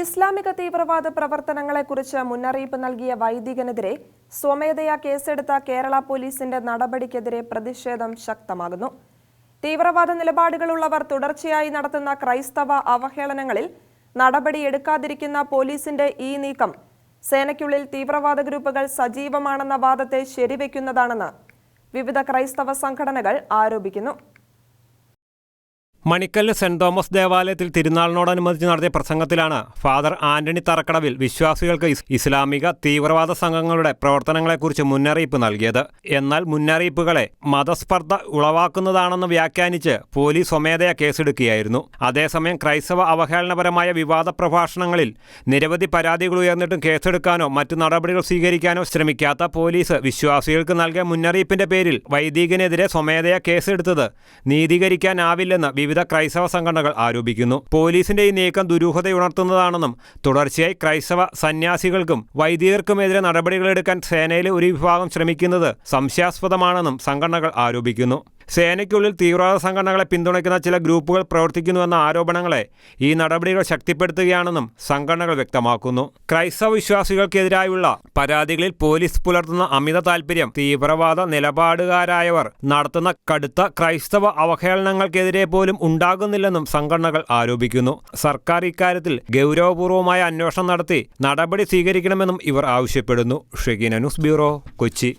ഇസ്ലാമിക തീവ്രവാദ പ്രവർത്തനങ്ങളെക്കുറിച്ച് മുന്നറിയിപ്പ് നൽകിയ വൈദികനെതിരെ സ്വമേധയാ കേസെടുത്ത കേരള പോലീസിന്റെ നടപടിക്കെതിരെ പ്രതിഷേധം ശക്തമാകുന്നു. തീവ്രവാദ നിലപാടുകളുള്ളവർ തുടർച്ചയായി നടത്തുന്ന ക്രൈസ്തവ അവഹേളനങ്ങളിൽ നടപടിയെടുക്കാതിരിക്കുന്ന പോലീസിന്റെ ഈ നീക്കം സേനയ്ക്കുള്ളിൽ തീവ്രവാദ ഗ്രൂപ്പുകൾ സജീവമാണെന്ന വാദത്തെ ശരിവെക്കുന്നതാണെന്ന് വിവിധ ക്രൈസ്തവ സംഘടനകൾ ആരോപിക്കുന്നു. മണിക്കല്ല് സെന്റ് തോമസ് ദേവാലയത്തിൽ തിരുനാളിനോടനുബന്ധിച്ച് നടത്തിയ പ്രസംഗത്തിലാണ് ഫാദർ ആന്റണി തറക്കടവിൽ വിശ്വാസികൾക്ക് ഇസ്ലാമിക തീവ്രവാദ സംഘങ്ങളുടെ പ്രവർത്തനങ്ങളെക്കുറിച്ച് മുന്നറിയിപ്പ് നൽകിയത്. എന്നാൽ മുന്നറിയിപ്പുകളെ മതസ്പർദ്ധ ഉളവാക്കുന്നതാണെന്ന് വ്യാഖ്യാനിച്ച് പോലീസ് സ്വമേധയാ കേസെടുക്കുകയായിരുന്നു. അതേസമയം ക്രൈസ്തവ അവഹേളനപരമായ വിവാദ പ്രഭാഷണങ്ങളിൽ നിരവധി പരാതികൾ ഉയർന്നിട്ടും കേസെടുക്കാനോ മറ്റു നടപടികൾ സ്വീകരിക്കാനോ ശ്രമിക്കാത്ത പോലീസ് വിശ്വാസികൾക്ക് നൽകിയ മുന്നറിയിപ്പിന്റെ പേരിൽ വൈദികനെതിരെ സ്വമേധയാ കേസെടുത്തത് നീതീകരിക്കാനാവില്ലെന്ന് വിവിധ ക്രൈസ്തവ സംഘടനകൾ ആരോപിക്കുന്നു. പോലീസിന്റെ ഈ നീക്കം ദുരൂഹതയുണർത്തുന്നതാണെന്നും തുടർച്ചയായി ക്രൈസ്തവ സന്യാസികൾക്കും വൈദികർക്കുമെതിരെ നടപടികളെടുക്കാൻ സേനയിലെ ഒരു വിഭാഗം ശ്രമിക്കുന്നത് സംശയാസ്പദമാണെന്നും സംഘടനകൾ ആരോപിക്കുന്നു. സേനയ്ക്കുള്ളിൽ തീവ്രവാദ സംഘടനകളെ പിന്തുണയ്ക്കുന്ന ചില ഗ്രൂപ്പുകൾ പ്രവർത്തിക്കുന്നുവെന്ന ആരോപണങ്ങളെ ഈ നടപടികൾ ശക്തിപ്പെടുത്തുകയാണെന്നും സംഘടനകൾ വ്യക്തമാക്കുന്നു. ക്രൈസ്തവ വിശ്വാസികൾക്കെതിരായുള്ള പരാതികളിൽ പോലീസ് പുലർത്തുന്ന അമിത താൽപര്യം തീവ്രവാദ നിലപാടുകാരായവർ നടത്തുന്ന കടുത്ത ക്രൈസ്തവ അവഹേളനങ്ങൾക്കെതിരെ പോലും ഉണ്ടാകുന്നില്ലെന്നും സംഘടനകൾ ആരോപിക്കുന്നു. സർക്കാർ ഇക്കാര്യത്തിൽ ഗൗരവപൂർവമായ അന്വേഷണം നടത്തി നടപടി സ്വീകരിക്കണമെന്നും ഇവർ ആവശ്യപ്പെടുന്നു. Shegina news bureau Kochi.